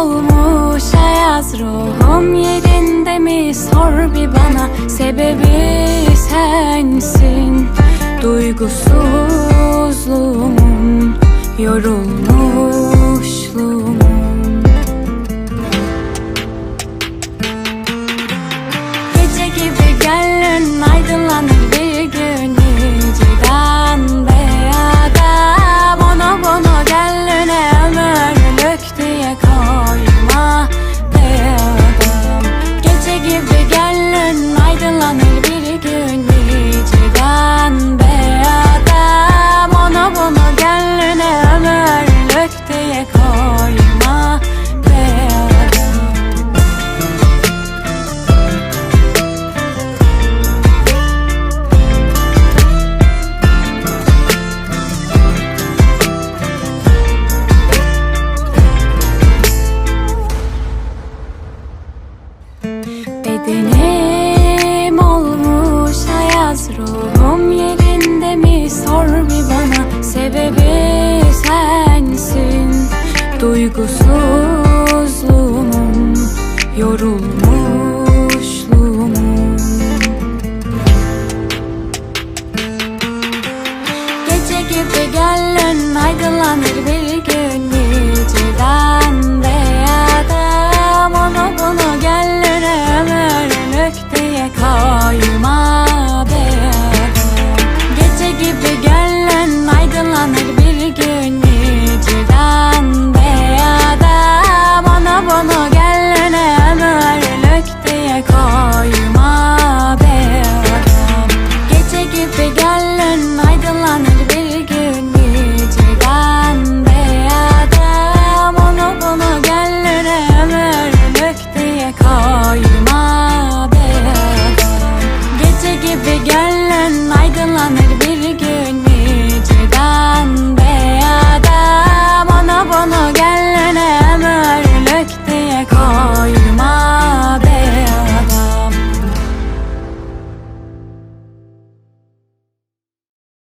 olmuş ayaz ruhum yerinde mi? Sor bir bana Sebebi sensin. Duygusuzluğumun yorulmuşluğumun aydınlanır bir gün Hicran beyada duygusuzluğumun yorulmuşluğumun. Gece gibi gel ön aydınlanır bir